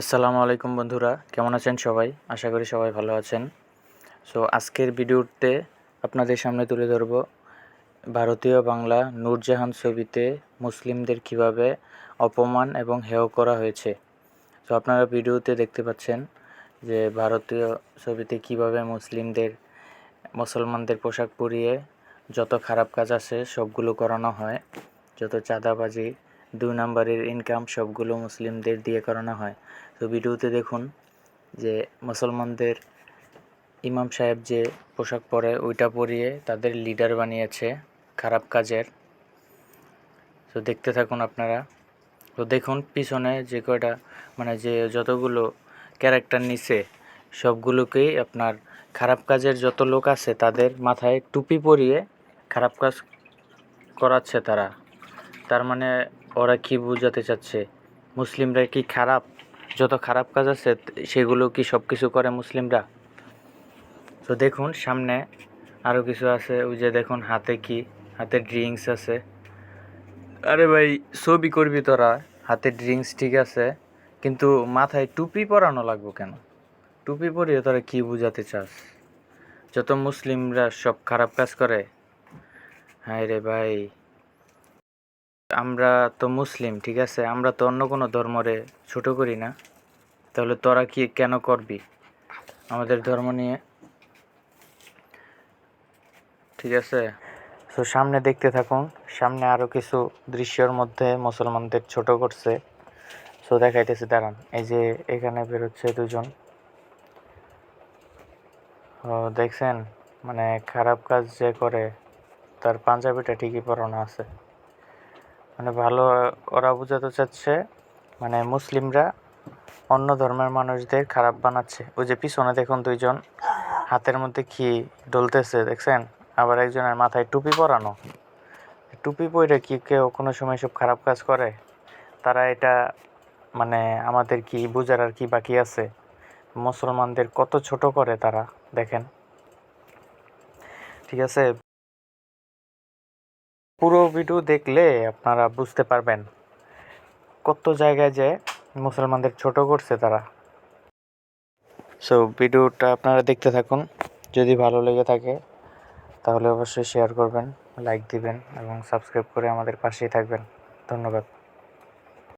আসসালামু আলাইকুম বন্ধুরা, কেমন আছেন সবাই? আশা করি সবাই ভালো আছেন। সো আজকের ভিডিওতে আপনাদের সামনে তুলে ধরব ভারতীয় বাংলা নূরজাহান ছবিতে মুসলিমদের কীভাবে অপমান এবং হেয় করা হয়েছে। তো আপনারা ভিডিওতে দেখতে পাচ্ছেন যে ভারতীয় ছবিতে কীভাবে মুসলিমদের, মুসলমানদের পোশাক পরিয়ে যত খারাপ কাজ আছে সবগুলো করানো হয়, যত চাঁদাবাজি দুই নম্বরের ইনকাম সবগুলো মুসলিমদের দিয়ে করানো হয়। তো ভিডিওতে দেখুন যে মুসলমানদের ইমাম সাহেব যে পোশাক পরে ওইটা পরিয়ে তাদের লিডার বানিয়েছে খারাপ কাজের। তো দেখতে থাকুন আপনারা। তো দেখুন পিছনে যে কয়টা মানে যে যতগুলো ক্যারেক্টার নিছে, সবগুলোকেই আপনার খারাপ কাজের যত লোক আছে তাদের মাথায় টুপি পরিয়ে খারাপ কাজ করাচ্ছে তারা। তার মানে ওরা কি বোঝাতে চাচ্ছে? মুসলিমরা কি খারাপ? যত খারাপ কাজ আছে, সেগুলো কি সব কিছু করে মুসলিমরা? তো দেখুন, সামনে আরও কিছু আছে। ওই যে দেখুন, হাতে কি? হাতে ড্রিঙ্কস আছে। আরে ভাই, ছবি করবি তোরা। হাতে ড্রিঙ্কস ঠিক আছে, কিন্তু মাথায় টুপি পরানো লাগবো কেন? টুপি পরিয়ে তোরা কি বোঝাতে চাস? যত মুসলিমরা সব খারাপ কাজ করে হ্যাঁ রে ভাই। আমরা তো মুসলিম, ঠিক আছে? আমরা তো অন্য কোনো ধর্মরে ছোটো করি না। তাহলে তোরা কি কেন করবি? আমাদের ধর্ম নিয়ে। ঠিক আছে? তো সামনে দেখতে থাকুন। সামনে আরও কিছু দৃশ্যের মধ্যে মুসলমানদের ছোট করছে। সো দেখাইতেছে, দাঁড়ান। এই যে এখানে বেরোচ্ছে দুজন। দেখছেন? মানে খারাপ কাজ যে করে, তার পাঞ্জাবিটা ঠিকই পরানো আছে। মানে ভালো ওরা বোঝাতে চাচ্ছে মানে মুসলিমরা অন্য ধর্মের মানুষদের খারাপ বানাচ্ছে। ওই যে পিছনে দেখুন দুইজন, হাতের মধ্যে কি ডলতেছে দেখছেন? আবার একজনের মাথায় টুপি পরানো। টুপি পরে কি কেউ কোনো সময় সব খারাপ কাজ করে? তারা এটা মানে আমাদের কি বোঝার আর কি বাকি আছে? মুসলমানদের কত ছোট করে তারা, দেখেন। ঠিক আছে? পুরো ভিডিও দেখলে আপনারা বুঝতে পারবেন কত জায়গায় যে মুসলমানদের ছোট করছে তারা। সো ভিডিওটা আপনারা দেখতে থাকুন। যদি ভালো লেগে থাকে, তাহলে অবশ্যই শেয়ার করবেন লাইক দিবেন এবং সাবস্ক্রাইব করে আমাদের পাশেই থাকবেন। ধন্যবাদ।